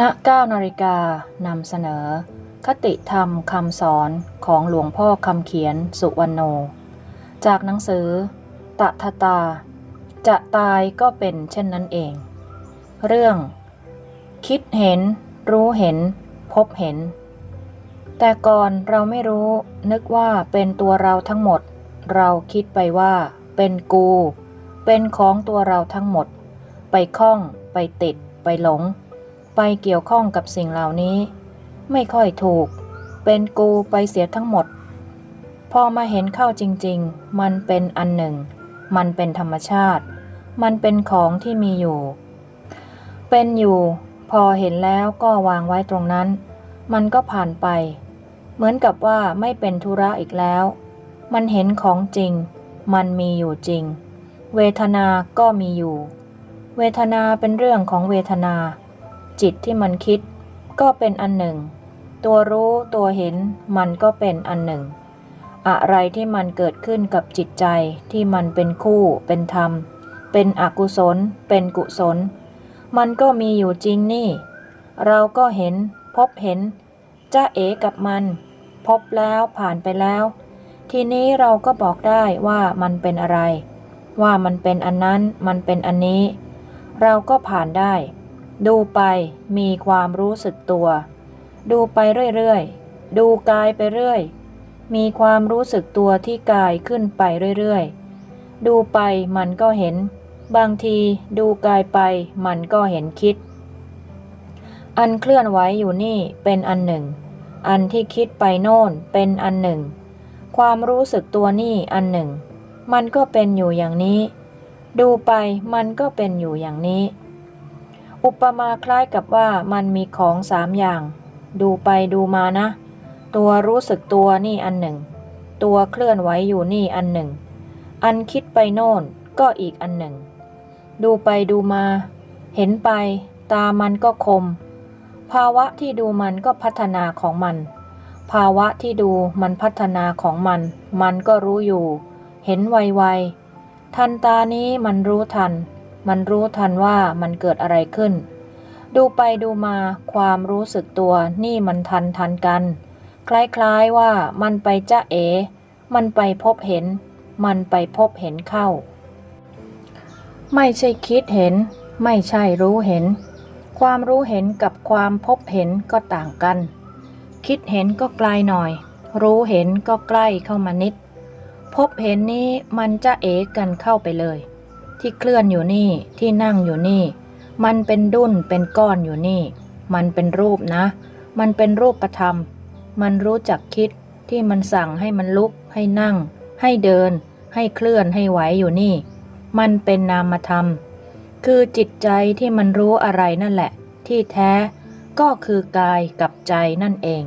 ณ9นาฬิกานำเสนอ คติธรรมคำสอนของหลวงพ่อคำเขียนสุวรรณโน จากหนังสือ ตะทะตา จะตายก็เป็นเช่นนั้นเอง เรื่อง คิดเห็น รู้เห็น พบเห็น แต่ก่อนเราไม่รู้นึกว่าเป็นตัวเราทั้งหมด เราคิดไปว่า เป็นกู เป็นของตัวเราทั้งหมด ไปคล้อง ไปติด ไปหลง ไปเกี่ยวข้องกับสิ่งเหล่านี้ ไม่ค่อยถูก เป็นกูไปเสียทั้งหมด พอมาเห็นเข้าจริง ๆ มันเป็นอันหนึ่ง มันเป็นธรรมชาติ มันเป็นของที่มีอยู่ เป็นอยู่ พอเห็นแล้วก็วางไว้ตรงนั้น มันก็ผ่านไป เหมือนกับว่าไม่เป็นธุระอีกแล้ว มันเห็นของจริง มันมีอยู่จริง เวทนาก็มีอยู่ เวทนาเป็นเรื่องของเวทนา จิตที่มันคิดก็เป็นอันหนึ่ง ตัวรู้ตัวเห็นมันก็เป็นอันหนึ่ง อะไรที่มันเกิดขึ้นกับจิตใจที่มันเป็นคู่เป็นธรรม เป็นอกุศล เป็นกุศล มันก็มีอยู่จริงนี่ เราก็เห็นพบเห็นจ้าเอกับมัน พบแล้วผ่านไปแล้ว ทีนี้เราก็บอกได้ว่ามันเป็นอะไร ว่ามันเป็นอันนั้นมันเป็นอันนี้ เราก็ผ่านได้ ดูไปมีความรู้สึกตัว ดูไปเรื่อยๆ ดูกายไปเรื่อย มีความรู้สึกตัวที่กายขึ้นไปเรื่อยๆ ดูไปมันก็เห็น บางทีดูกายไปมันก็เห็นคิด อันเคลื่อนไหวอยู่นี่เป็นอันหนึ่ง อันที่คิดไปโน่นเป็นอันหนึ่ง ความรู้สึกตัวนี่อันหนึ่ง มันก็เป็นอยู่อย่างนี้ ดูไปมันก็เป็นอยู่อย่างนี้ อุปมาคล้ายกับว่ามันมีของสามอย่าง ดูไปดูมานะ ตัวรู้สึกตัวนี่อันหนึ่ง ตัวเคลื่อนไหวอยู่นี่อันหนึ่ง อันคิดไปโน่นก็อีกอันหนึ่ง ดูไปดูมา เห็นไป ตามันก็คม ภาวะที่ดูมันก็พัฒนาของมัน ภาวะที่ดูมันพัฒนาของมัน มันก็รู้อยู่ เห็นไวๆทันตานี้มันรู้ทัน มันรู้ทันว่ามันเกิดอะไรขึ้น ดูไปดูมาความรู้สึกตัวนี่มันทันทันกัน คล้ายๆว่ามันไปจ้าเอ มันไปพบเห็น มันไปพบเห็นเข้า ไม่ใช่คิดเห็น ไม่ใช่รู้เห็น ความรู้เห็นกับความพบเห็นก็ต่างกัน คิดเห็นก็ไกลหน่อย รู้เห็นก็ใกล้เข้ามานิด พบเห็นนี้มันจะเอกันเข้าไปเลย ที่เคลื่อนอยู่นี่ที่นั่งอยู่นี่ มันเป็นดุ้นเป็นก้อนอยู่นี่ มันเป็นรูปนะ มันเป็นรูปธรรม มันรู้จักคิดที่มันสั่งให้มันลุก ให้นั่ง ให้เดิน ให้เคลื่อนให้ไหวอยู่นี่ มันเป็นนามธรรม คือจิตใจที่มันรู้อะไรนั่นแหละ ที่แท้ก็คือกายกับใจนั่นเอง